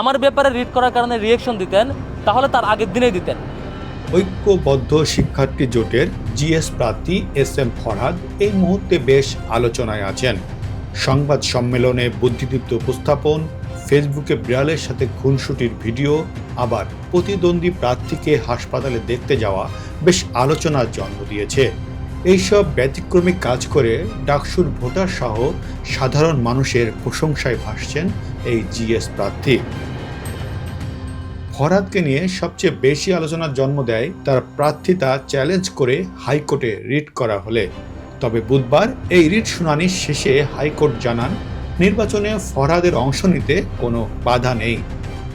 আমার ব্যাপারে রিড করার কারণে রিয়েকশন দিতেন, তাহলে তার আগের দিনেই দিতেন। ঐক্যবদ্ধ শিক্ষার্থী জোটের জিএস প্রার্থী এস এম ফরহাদ এই মুহূর্তে বেশ আলোচনায় আছেন। সংবাদ সম্মেলনে বুদ্ধিদীপ্ত উপস্থাপন, ফেসবুকে বিড়ালের সাথে খুনসুটির ভিডিও, আবার প্রতিদ্বন্দ্বী প্রার্থীকে হাসপাতালে দেখতে যাওয়া, বেশ আলোচনার জন্ম দিয়েছে। এইসব ব্যতিক্রমী কাজ করে ডাকসুর ভোটার সহ সাধারণ মানুষের প্রশংসায় ভাসছেন এই জিএস প্রার্থী। ফরহাদকে নিয়ে সবচেয়ে বেশি আলোচনার জন্ম দেয় তার প্রার্থিতা চ্যালেঞ্জ করে হাইকোর্টে রিট করা হলে। তবে বুধবার এই রিট শুনানির শেষে হাইকোর্ট জানান, নির্বাচনে ফরহাদের অংশ নিতে কোনো বাধা নেই।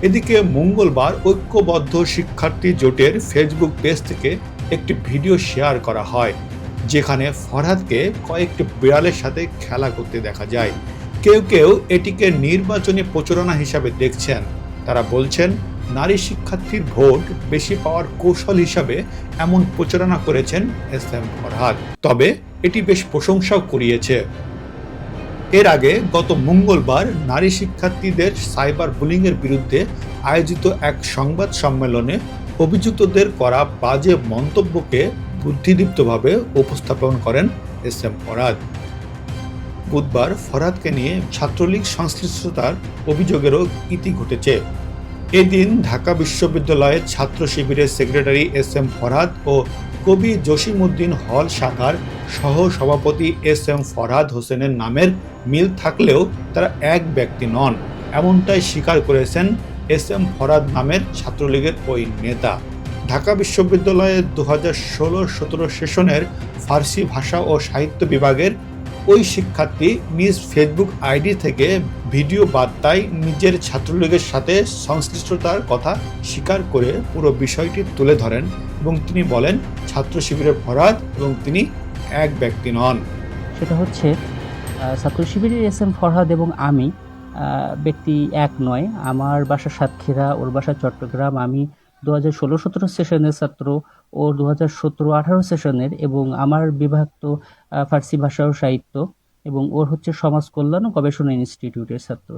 এদিকে মঙ্গলবার ঐক্যবদ্ধ শিক্ষার্থী জোটের ফেসবুক পেজ থেকে একটি ভিডিও শেয়ার করা হয়। যেখানে ফরহাদকে কয়েকটি বিড়ালের সাথে খেলা করতে দেখা যায়। কেউ কেউ এটিকে নির্বাচনী প্রচারণা হিসাবে দেখছেন। তারা বলছেন, নারী শিক্ষার্থীর ভোট বেশি পাওয়ার কৌশল হিসাবে এমন প্রচারণা করেছেন এস এম ফরহাদ। তবে এটি বেশ প্রশংসাও করিয়েছে এর আগে গত মঙ্গলবার নারী শিক্ষার্থীদের সাইবার বুলিংয়ের বিরুদ্ধে আয়োজিত এক সংবাদ সম্মেলনে অভিযুক্তদের করা বাজে মন্তব্যকে বুদ্ধিদীপ্তভাবে উপস্থাপন করেন এস এম ফরহাদ বুধবার ফরাদকে নিয়ে ছাত্রলীগ সংশ্লিষ্টতার অভিযোগেরও ইতি ঘটেছে। এদিন ঢাকা বিশ্ববিদ্যালয়ের ছাত্র শিবিরের সেক্রেটারি এস এম ফরহাদ ও কবি জসিমউদ্দিন হল শাখার সহ সভাপতি এস এম ফরহাদ হোসেনের নামের মিল থাকলেও তারা এক ব্যক্তি নন, এমনটাই স্বীকার করেছেন এস এম ফরহাদ নামের ছাত্রলীগের ওই নেতা। ঢাকা বিশ্ববিদ্যালয়ের দু হাজার ষোলো সতেরো সেশনের ফার্সি ভাষা ও সাহিত্য বিভাগের ওই শিক্ষার্থী নিজ ফেসবুক আইডি থেকে ভিডিও বার্তায় নিজের ছাত্রলীগের সাথে সংশ্লিষ্টতার কথা স্বীকার করে পুরো বিষয়টি তুলে ধরেন এবং তিনি বলেন ছাত্র শিবিরের ফরাদ এবং তিনি এক ব্যক্তি নন। সেটা হচ্ছে ছাত্র শিবিরের এস এম ফরহাদ এবং আমি ব্যক্তি এক নয়। আমার বাসা সাতক্ষীরা, ওর বাসা চট্টগ্রাম। আমি দু হাজার ষোলো সতেরো সেশনের ছাত্র ও দু হাজার সতেরো আঠারো সেশনের এবং আমার বিভাগ তো ফার্সি ভাষা ও সাহিত্য এবং ওর হচ্ছে সমাজ কল্যাণ ও গবেষণা ইনস্টিটিউটের ছাত্র।